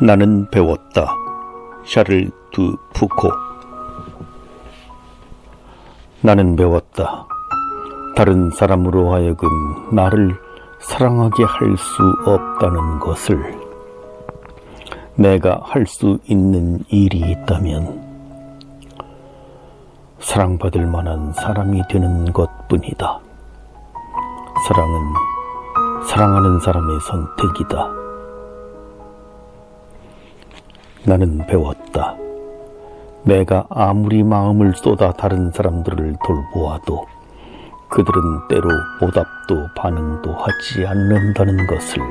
나는 배웠다. 샤를 두 푸코. 나는 배웠다. 다른 사람으로 하여금 나를 사랑하게 할 수 없다는 것을 내가 할 수 있는 일이 있다면 사랑받을 만한 사람이 되는 것 뿐이다. 사랑은 사랑하는 사람의 선택이다. 나는 배웠다. 내가 아무리 마음을 쏟아 다른 사람들을 돌보아도 그들은 때로 보답도 반응도 하지 않는다는 것을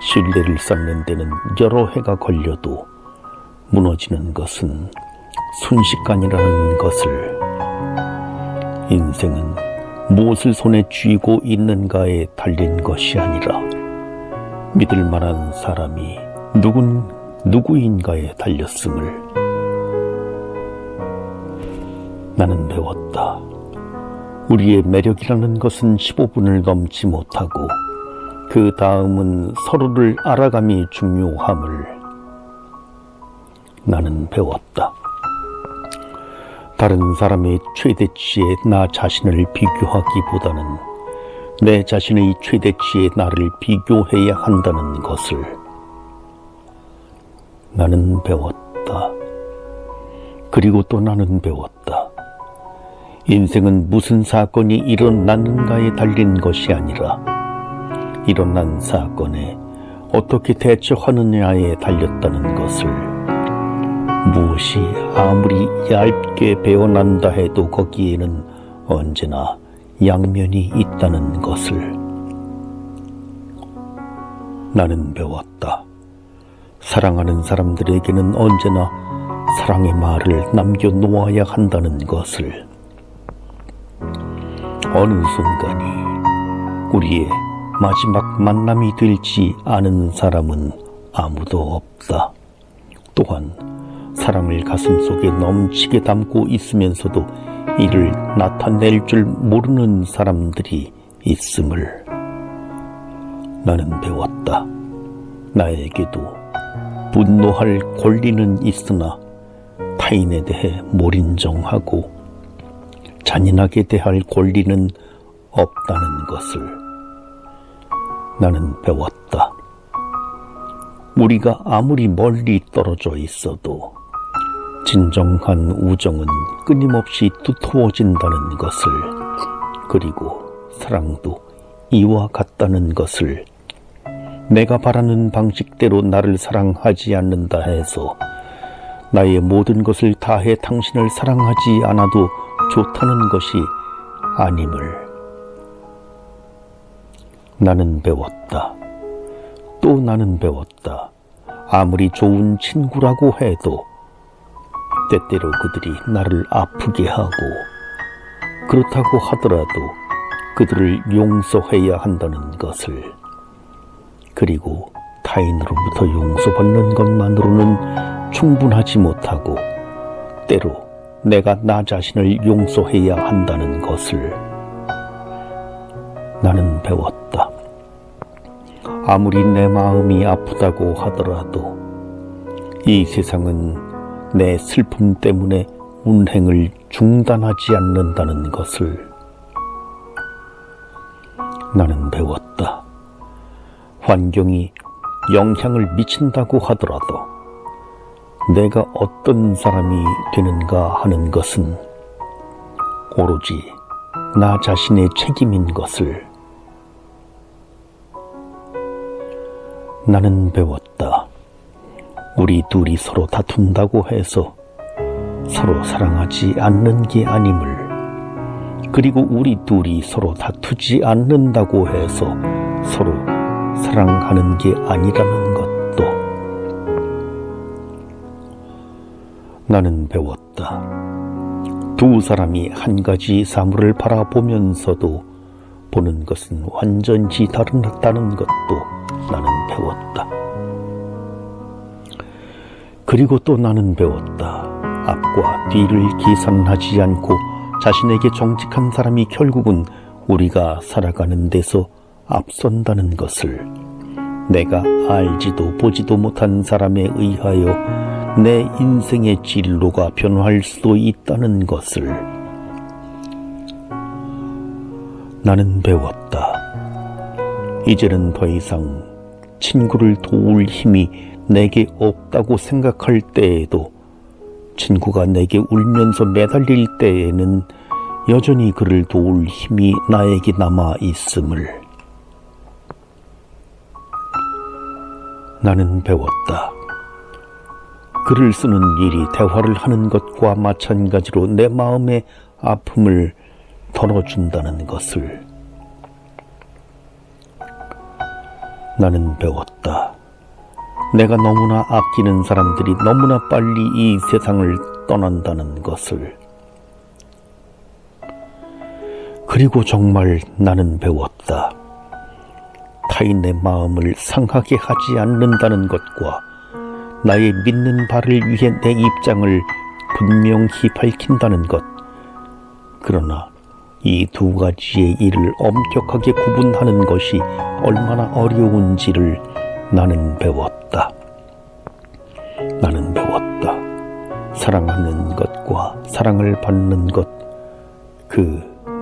신뢰를 쌓는 데는 여러 해가 걸려도 무너지는 것은 순식간이라는 것을 인생은 무엇을 손에 쥐고 있는가에 달린 것이 아니라 믿을 만한 사람이 누군 누구인가에 달렸음을 나는 배웠다. 우리의 매력이라는 것은 15분을 넘지 못하고 그 다음은 서로를 알아감이 중요함을 나는 배웠다. 다른 사람의 최대치에 나 자신을 비교하기보다는 내 자신의 최대치에 나를 비교해야 한다는 것을 나는 배웠다. 그리고 또 나는 배웠다. 인생은 무슨 사건이 일어났는가에 달린 것이 아니라 일어난 사건에 어떻게 대처하느냐에 달렸다는 것을 무엇이 아무리 얇게 배어난다 해도 거기에는 언제나 양면이 있다는 것을 나는 배웠다. 사랑하는 사람들에게는 언제나 사랑의 말을 남겨놓아야 한다는 것을 어느 순간이 우리의 마지막 만남이 될지 아는 사람은 아무도 없다. 또한 사랑을 가슴속에 넘치게 담고 있으면서도 이를 나타낼 줄 모르는 사람들이 있음을 나는 배웠다. 나에게도 분노할 권리는 있으나 타인에 대해 몰인정하고 잔인하게 대할 권리는 없다는 것을 나는 배웠다. 우리가 아무리 멀리 떨어져 있어도 진정한 우정은 끊임없이 두터워진다는 것을 그리고 사랑도 이와 같다는 것을 내가 바라는 방식대로 나를 사랑하지 않는다 해서 나의 모든 것을 다해 당신을 사랑하지 않아도 좋다는 것이 아님을 나는 배웠다. 또 나는 배웠다. 아무리 좋은 친구라고 해도 때때로 그들이 나를 아프게 하고 그렇다고 하더라도 그들을 용서해야 한다는 것을 그리고 타인으로부터 용서받는 것만으로는 충분하지 못하고 때로 내가 나 자신을 용서해야 한다는 것을 나는 배웠다. 아무리 내 마음이 아프다고 하더라도 이 세상은 내 슬픔 때문에 운행을 중단하지 않는다는 것을 나는 배웠다. 환경이 영향을 미친다고 하더라도 내가 어떤 사람이 되는가 하는 것은 오로지 나 자신의 책임인 것을 나는 배웠다. 우리 둘이 서로 다툰다고 해서 서로 사랑하지 않는 게 아님을 그리고 우리 둘이 서로 다투지 않는다고 해서 서로 사랑하는 게 아니라는 것도 나는 배웠다. 두 사람이 한 가지 사물을 바라보면서도 보는 것은 완전히 다르다는 것도 나는 배웠다. 그리고 또 나는 배웠다. 앞과 뒤를 계산하지 않고 자신에게 정직한 사람이 결국은 우리가 살아가는 데서 앞선다는 것을 내가 알지도 보지도 못한 사람에 의하여 내 인생의 진로가 변할 수도 있다는 것을 나는 배웠다. 이제는 더 이상 친구를 도울 힘이 내게 없다고 생각할 때에도 친구가 내게 울면서 매달릴 때에는 여전히 그를 도울 힘이 나에게 남아 있음을 나는 배웠다. 글을 쓰는 일이 대화를 하는 것과 마찬가지로 내 마음의 아픔을 덜어준다는 것을 나는 배웠다. 내가 너무나 아끼는 사람들이 너무나 빨리 이 세상을 떠난다는 것을. 그리고 정말 나는 배웠다. 타인의 마음을 상하게 하지 않는다는 것과 나의 믿는 바를 위해 내 입장을 분명히 밝힌다는 것. 그러나 이 두 가지의 일을 엄격하게 구분하는 것이 얼마나 어려운지를 나는 배웠다. 나는 배웠다. 사랑하는 것과 사랑을 받는 것, 그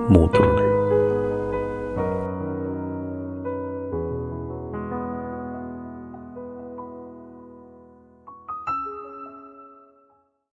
모두를